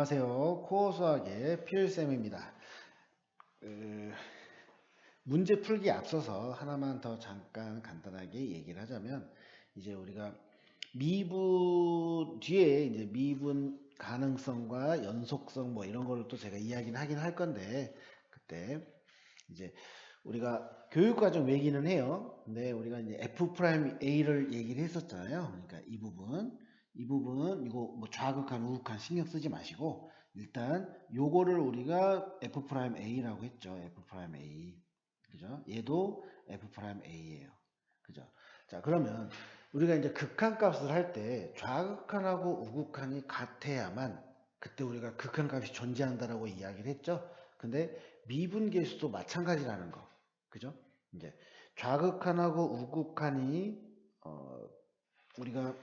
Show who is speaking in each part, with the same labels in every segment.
Speaker 1: 안녕하세요. 코어 수학의 필쌤입니다. 그, 문제 풀기 앞서서 하나만 더 잠깐 간단하게 얘기를 하자면 이제 우리가 미분 뒤에 이제 미분 가능성과 연속성 뭐 이런 거를 또 제가 이야기는 하긴 할 건데 그때 이제 우리가 교육과정 외기는 해요. 근데 우리가 이제 f 프라임 a를 얘기를 했었잖아요. 그러니까 이 부분 이 부분 이거 뭐 좌극한 우극한 신경 쓰지 마시고 일단 요거를 우리가 f 프라임 a라고 했죠. f 프라임 a 그죠? 얘도 f 프라임 a예요. 그죠? 자 그러면 우리가 이제 극한 값을 할 때 좌극한하고 우극한이 같아야만 그때 우리가 극한 값이 존재한다라고 이야기를 했죠. 근데 미분계수도 마찬가지라는 거. 그죠? 이제 좌극한하고 우극한이 어 우리가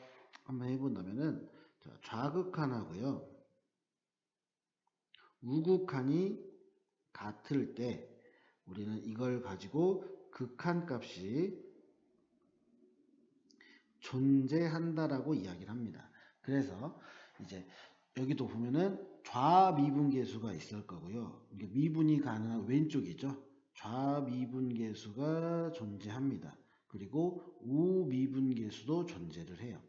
Speaker 1: 한번 해본다면은 좌극한하고요 우극한이 같을 때 우리는 이걸 가지고 극한 값이 존재한다라고 이야기를 합니다. 그래서 이제 여기도 보면은 좌미분계수가 있을 거고요. 이게 미분이 가능한 왼쪽이죠. 좌미분계수가 존재합니다. 그리고 우미분계수도 존재를 해요.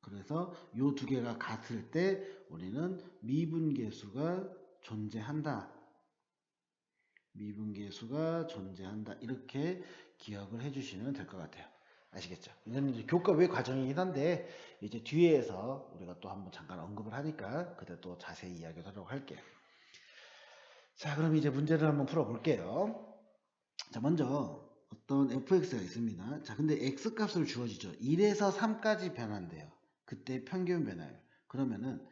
Speaker 1: 그래서 이 두 개가 같을 때 우리는 미분계수가 존재한다. 미분계수가 존재한다. 이렇게 기억을 해주시면 될 것 같아요. 아시겠죠? 이거는 이제 교과 외 과정이긴 한데 이제 뒤에서 우리가 또 한번 잠깐 언급을 하니까 그때 또 자세히 이야기를 하도록 할게요. 자, 그럼 이제 문제를 한번 풀어볼게요. 자, 먼저 어떤 fx가 있습니다. 자, 근데 x 값을 주어지죠. 1에서 3까지 변한대요. 그때 평균 변화율. 그러면은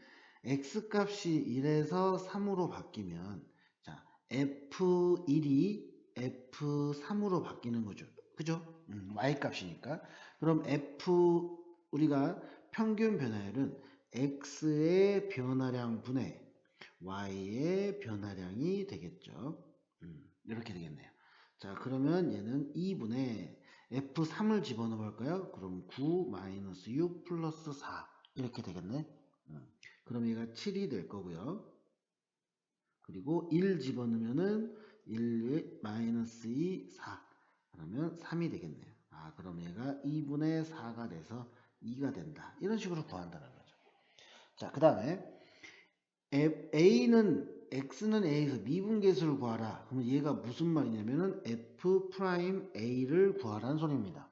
Speaker 1: x 값이 1에서 3으로 바뀌면 자 f1이 f3으로 바뀌는 거죠. 그죠? 음, y 값이니까. 그럼 f 우리가 평균 변화율은 x의 변화량 분의 y의 변화량이 되겠죠. 음, 이렇게 되겠네요. 자 그러면 얘는 2분의 F3을 집어넣어 볼까요? 그럼 9 마이너스 6 플러스 4 이렇게 되겠네. 음. 그럼 얘가 7이 될 거고요. 그리고 1 집어넣으면은 1 마이너스 2 4 그러면 3이 되겠네요. 아 그럼 얘가 2분의 4가 돼서 2가 된다. 이런 식으로 구한다는 거죠. 자 그 다음에 A는 x는 a에서 미분계수를 구하라. 그러면 얘가 무슨 말이냐면은 f 프라임 a를 구하라는 소리입니다.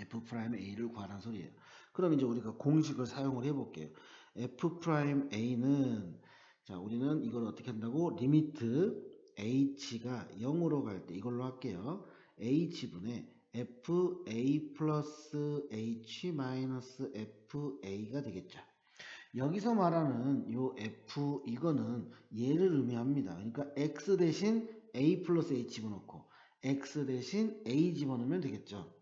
Speaker 1: f 프라임 a를 구하라는 소리예요. 그럼 이제 우리가 공식을 사용을 해볼게요. f 프라임 a는 자 우리는 이걸 어떻게 한다고 리미트 h가 0으로 갈 때 이걸로 할게요. h분의 f a 플러스 h 마이너스 f a가 되겠죠. 여기서 말하는 요 f 이거는 얘를 의미합니다. 그러니까 x 대신 a 플러스 h 집어넣고 x 대신 a 집어넣으면 되겠죠.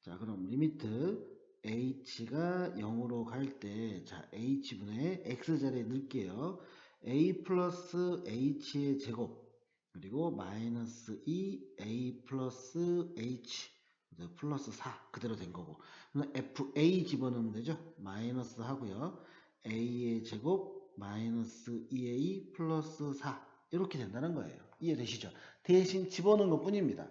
Speaker 1: 자 그럼 리미트 h가 0으로 갈 때 자 h분의 x자리에 넣을게요. a 플러스 h의 제곱 그리고 마이너스 2 a 플러스 h 플러스 4 그대로 된 거고 fa 집어넣으면 되죠. 마이너스 하고요. A의 제곱 마이너스 2a 플러스 4 이렇게 된다는 거예요. 이해되시죠? 대신 집어넣은 것 뿐입니다.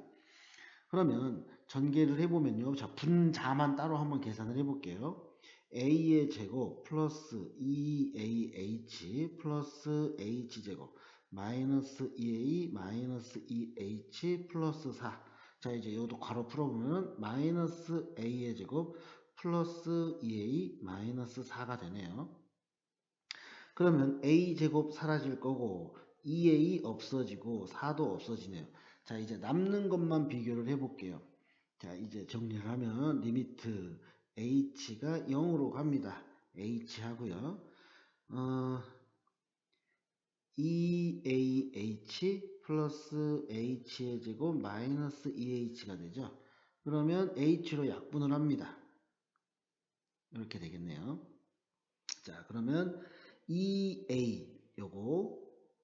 Speaker 1: 그러면 전개를 해보면요. 자, 분자만 따로 한번 계산을 해볼게요. a의 제곱 플러스 2ah 플러스 h제곱 마이너스 2a 마이너스 2h 플러스 4 자, 이제 이것도 괄호 풀어보면 마이너스 a의 제곱 플러스 2a 마이너스 4가 되네요. 그러면 a제곱 사라질 거고 2a 없어지고 4도 없어지네요. 자 이제 남는 것만 비교를 해볼게요. 자 이제 정리를 하면 리미트 h가 0으로 갑니다. h 하고요. 어, 2ah 플러스 h의 제곱 마이너스 2h가 되죠. 그러면 h로 약분을 합니다. 이렇게 되겠네요. 자, 그러면 2a 요거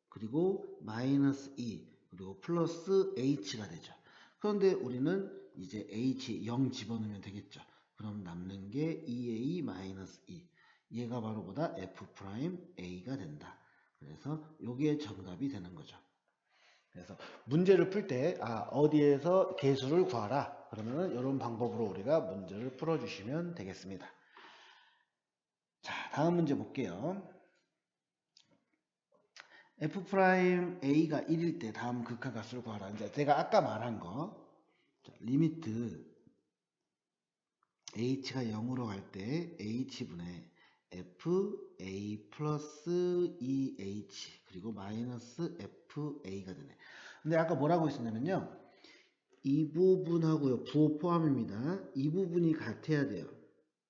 Speaker 1: 그리고 마이너스 2 그리고 플러스 h가 되죠. 그런데 우리는 이제 h 0 집어넣으면 되겠죠. 그럼 남는 게 2a 마이너스 2 얘가 바로 보다 f 프라임 a가 된다. 그래서 요게 정답이 되는 거죠. 그래서 문제를 풀 때 아, 어디에서 개수를 구하라. 그러면은 이런 방법으로 우리가 문제를 풀어 주시면 되겠습니다. 자, 다음 문제 볼게요. F 프라임 a가 1일 때 다음 극한 값을 구하라. 이제 제가 아까 말한 거 자, 리미트 h가 0으로 갈 때 h분의 f a 플러스 2h 그리고 마이너스 f a가 되네. 근데 아까 뭐라고 했었냐면요. 이 부분하고요. 부호 포함입니다. 이 부분이 같아야 돼요.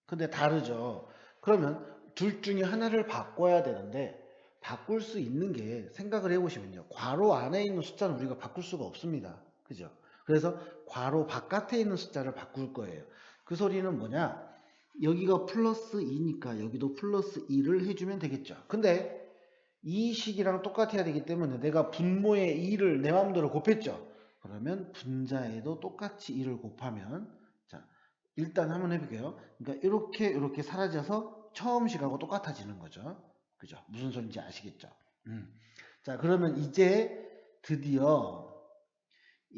Speaker 1: 근데 다르죠. 그러면 둘 중에 하나를 바꿔야 되는데 바꿀 수 있는 게 생각을 해보시면요. 괄호 안에 있는 숫자는 우리가 바꿀 수가 없습니다. 그죠? 그래서 괄호 바깥에 있는 숫자를 바꿀 거예요. 그 소리는 뭐냐? 여기가 플러스 2니까 여기도 플러스 2를 해주면 되겠죠. 근데 이 식이랑 똑같아야 되기 때문에 내가 분모의 2를 내 마음대로 곱했죠. 그러면 분자에도 똑같이 2를 곱하면 자 일단 한번 해볼게요. 그러니까 이렇게 이렇게 사라져서 처음 식하고 똑같아지는 거죠. 그죠? 무슨 소리인지 아시겠죠? 음. 자 그러면 이제 드디어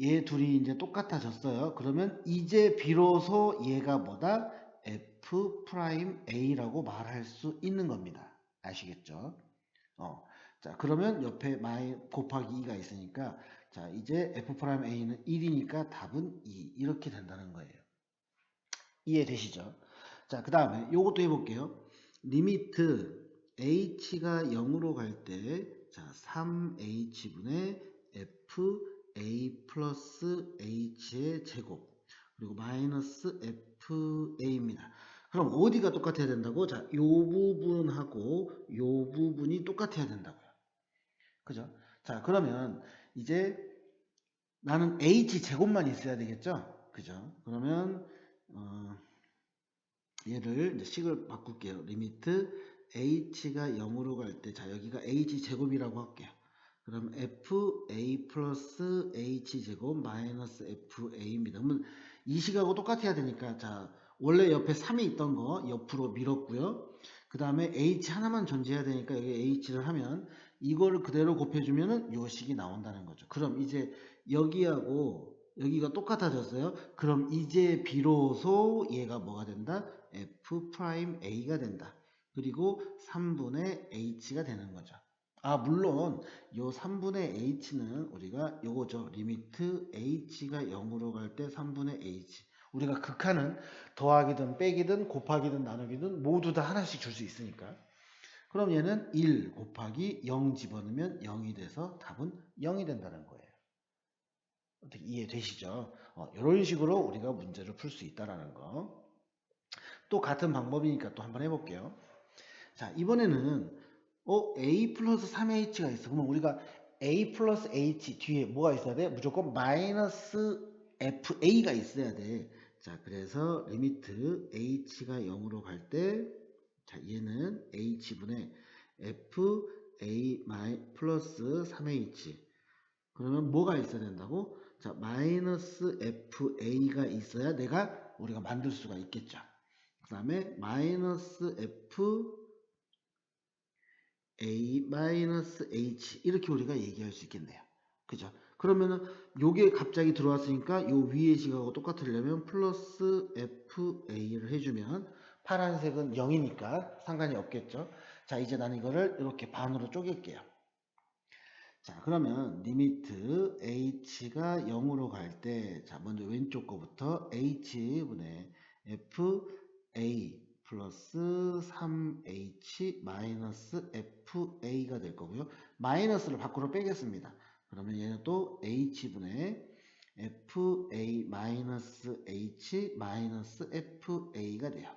Speaker 1: 얘 둘이 이제 똑같아졌어요. 그러면 이제 비로소 얘가 뭐다? f 프라임 a라고 말할 수 있는 겁니다. 아시겠죠? 어. 자, 그러면 옆에 마이 곱하기 2가 있으니까 자, 이제 f 프라임 a는 1이니까 답은 2 이렇게 된다는 거예요. 이해되시죠? 자, 그 다음에 요것도 해 볼게요. 리미트 h가 0으로 갈 때 자, 3h분의 f a 플러스 h의 제곱 그리고 마이너스 fa입니다. 그럼 어디가 똑같아야 된다고? 자, 요 부분하고 요 부분이 똑같아야 된다고요. 그죠? 자, 그러면 이제 나는 h 제곱만 있어야 되겠죠? 그죠? 그러면 어, 얘를 식을 바꿀게요. 리미트 h가 0으로 갈 때, 자 여기가 h 제곱이라고 할게요. 그럼 fa 플러스 h 제곱 마이너스 fa입니다. 그러면 이 식하고 똑같아야 되니까 자 원래 옆에 3이 있던 거 옆으로 밀었고요. 그 다음에 h 하나만 존재해야 되니까 여기 h를 하면 이거를 그대로 곱해주면은 요 식이 나온다는 거죠. 그럼 이제 여기하고 여기가 똑같아졌어요. 그럼 이제 비로소 얘가 뭐가 된다? f 프라임 a가 된다. 그리고 3분의 h가 되는 거죠. 아 물론 요 3분의 h는 우리가 요거죠. 리미트 h가 0으로 갈 때 3분의 h 우리가 극한은 더하기든 빼기든 곱하기든 나누기든 모두 다 하나씩 줄 수 있으니까 그럼 얘는 1 곱하기 0 집어넣으면 0이 돼서 답은 0이 된다는 거예요. 어떻게 이해되시죠? 어, 이런 식으로 우리가 문제를 풀 수 있다라는 거. 또 같은 방법이니까 또 한번 해볼게요. 자, 이번에는 어, a 플러스 3h가 있어. 그러면 우리가 a 플러스 h 뒤에 뭐가 있어야 돼? 무조건 마이너스 fa가 있어야 돼. 자, 그래서 리미트 h가 0으로 갈 때, 자, 얘는 h분의 fa 마이 플러스 3h. 그러면 뭐가 있어야 된다고? 자, 마이너스 fa가 있어야 내가 우리가 만들 수가 있겠죠. 그 다음에 마이너스 f a-h 이렇게 우리가 얘기할 수 있겠네요. 그죠? 그러면은 요게 갑자기 들어왔으니까 요 위에 식하고 똑같으려면 플러스 fa를 해주면 파란색은 0이니까 상관이 없겠죠. 자 이제 나는 이거를 이렇게 반으로 쪼갤게요. 자 그러면 리미트 h가 0으로 갈 때 자 먼저 왼쪽 거부터 h분의 fa 플러스 3h 마이너스 fa가 될 거고요. 마이너스를 밖으로 빼겠습니다. 그러면 얘는 또 h분의 fa 마이너스 h 마이너스 fa가 돼요.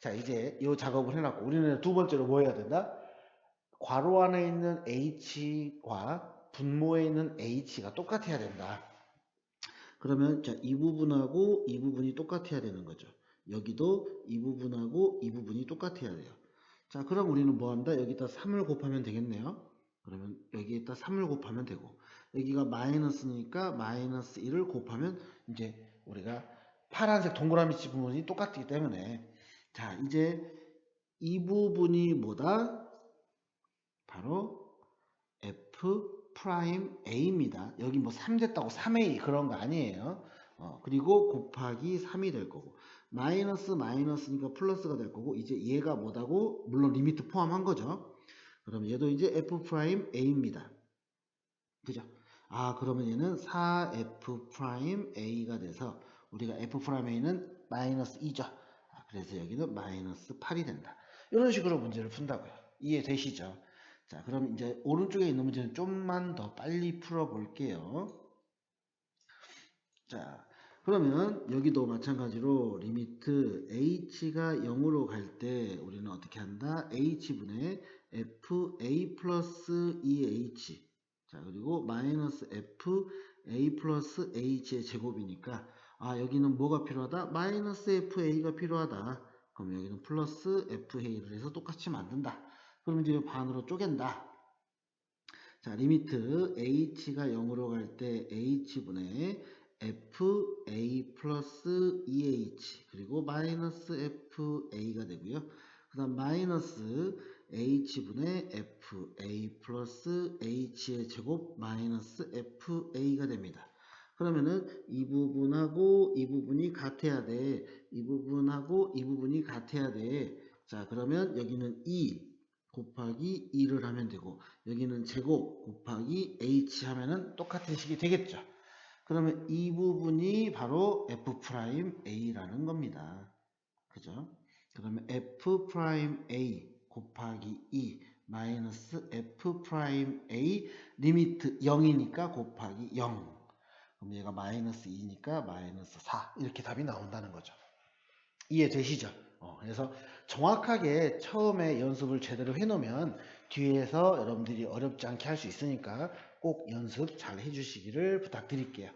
Speaker 1: 자 이제 이 작업을 해놨고 우리는 두 번째로 뭐 해야 된다? 괄호 안에 있는 h와 분모에 있는 h가 똑같아야 된다. 그러면 자, 이 부분하고 이 부분이 똑같아야 되는 거죠. 여기도 이 부분하고 이 부분이 똑같아야 돼요. 자, 그럼 우리는 뭐 한다? 여기다 3을 곱하면 되겠네요. 그러면 여기에다 3을 곱하면 되고 여기가 마이너스니까 마이너스 1을 곱하면 이제 우리가 파란색 동그라미 집 부분이 똑같기 때문에 자, 이제 이 부분이 뭐다? 바로 f 프라임 a입니다. 여기 뭐 3 됐다고 3a 그런 거 아니에요. 어, 그리고 곱하기 3이 될 거고 마이너스 마이너스니까 플러스가 될 거고 이제 얘가 뭐다고 물론 리미트 포함한 거죠. 그럼 얘도 이제 f 프라임 a입니다. 그죠? 아 그러면 얘는 4f 프라임 a가 돼서 우리가 f 프라임 a는 마이너스 2죠. 아, 그래서 여기는 마이너스 8이 된다. 이런 식으로 문제를 푼다고요. 이해되시죠? 자 그럼 이제 오른쪽에 있는 문제는 좀만 더 빨리 풀어 볼게요. 자 그러면 여기도 마찬가지로 리미트 h가 0으로 갈 때 우리는 어떻게 한다? h분의 fa 플러스 2h 자 그리고 마이너스 f a 플러스 h의 제곱이니까 아 여기는 뭐가 필요하다? 마이너스 fa가 필요하다. 그럼 여기는 플러스 fa를 해서 똑같이 만든다. 그럼 이제 반으로 쪼갠다. 자 리미트 h가 0으로 갈 때 h분의 fa 플러스 2h 그리고 마이너스 fa가 되고요. 그 다음 마이너스 h분의 fa 플러스 h의 제곱 마이너스 fa가 됩니다. 그러면은 이 부분하고 이 부분이 같아야 돼. 이 부분하고 이 부분이 같아야 돼. 자 그러면 여기는 2 곱하기 2를 하면 되고 여기는 제곱 곱하기 h 하면은 똑같은 식이 되겠죠. 그러면 이 부분이 바로 f 프라임 a라는 겁니다. 그죠? 그러면 f 프라임 a 곱하기 2 마이너스 f 프라임 a 리미트 0이니까 곱하기 0 그럼 얘가 마이너스 2니까 마이너스 4 이렇게 답이 나온다는 거죠. 이해되시죠? 어, 그래서 정확하게 처음에 연습을 제대로 해놓으면 뒤에서 여러분들이 어렵지 않게 할 수 있으니까 꼭 연습 잘 해주시기를 부탁드릴게요.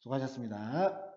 Speaker 1: 수고하셨습니다.